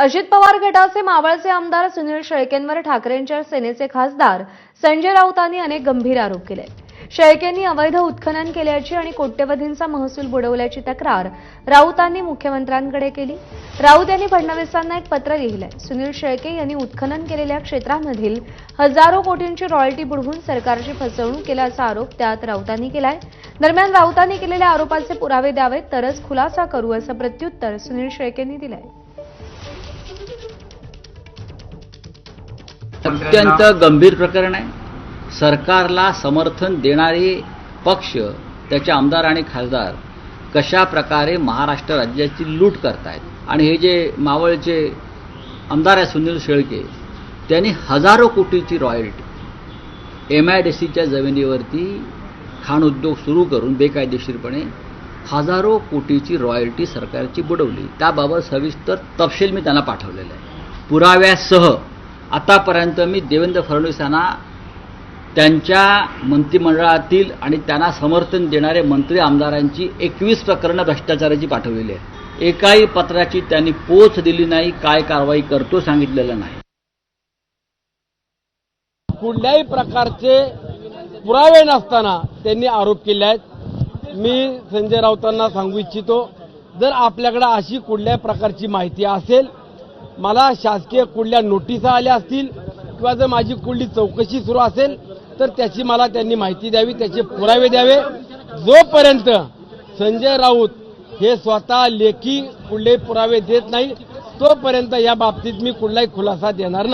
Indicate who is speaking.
Speaker 1: अजित पवार गटाचे मावळचे आमदार सुनील शेळकेंवर ठाकरेंच्या सेनेचे खासदार संजय राऊतांनी अनेक गंभीर आरोप केले. शेळकेंनी अवैध उत्खनन केल्याची आणि कोट्यवधींचा महसूल बुडवल्याची तक्रार राऊतांनी मुख्यमंत्र्यांकडे केली. राऊत यांनी फडणवीसांना एक पत्र लिहिलंय. सुनील शेळके यांनी उत्खनन केलेल्या क्षेत्रामधील हजारो कोटींची रॉयल्टी बुडवून सरकारची फसवणूक केल्याचा आरोप त्यात राऊतांनी केलाय. दरम्यान राऊतांनी केलेल्या आरोपांचे पुरावे द्यावेत तरच खुलासा करू असं प्रत्युत्तर सुनील शेळकेंनी दिलंय.
Speaker 2: अत्यंत गंभीर प्रकरण आहे. सरकारला समर्थन देणारे पक्ष त्याचे आमदार आणि खासदार कशा प्रकारे महाराष्ट्र राज्याची लूट करतायत? आणि हे जे मावळचे आमदार आहे सुनील शेळके त्यांनी हजारो कोटीची रॉयल्टी एम आय डी सीच्या जमिनीवरती खाण उद्योग सुरू करून बेकायदेशीरपणे हजारो कोटीची रॉयल्टी सरकारची बुडवली. त्याबाबत सविस्तर तपशील मी त्यांना पाठवलेला आहे. पुराव्यासह आतापर्यंत मी देवेंद्र फडणवीस यांना त्यांच्या मंत्रिमंडळातील आणि त्यांना समर्थन देणारे मंत्री आमदारांची एकवीस प्रकरणं भ्रष्टाचाराची पाठवलेली आहे एकाही पत्राची त्यांनी पोच दिली नाही काय कारवाई करतो सांगितलेलं नाही.
Speaker 3: कुठल्याही प्रकारचे पुरावे नसताना त्यांनी आरोप केले आहेत. मी संजय राऊतांना सांगू इच्छितो जर आपल्याकडे अशी कुठल्याही प्रकारची माहिती असेल मला शासकीय कुठल्या नोटिसा आल्या असतील किंवा जर माझी कुठली चौकशी सुरू असेल तर त्याची मला त्यांनी माहिती द्यावी त्याचे पुरावे द्यावे. जोपर्यंत संजय राऊत हे स्वतः लेखी कुठले पुरावे देत नाही तोपर्यंत या बाबतीत मी कुठलाही खुलासा देणार नाही.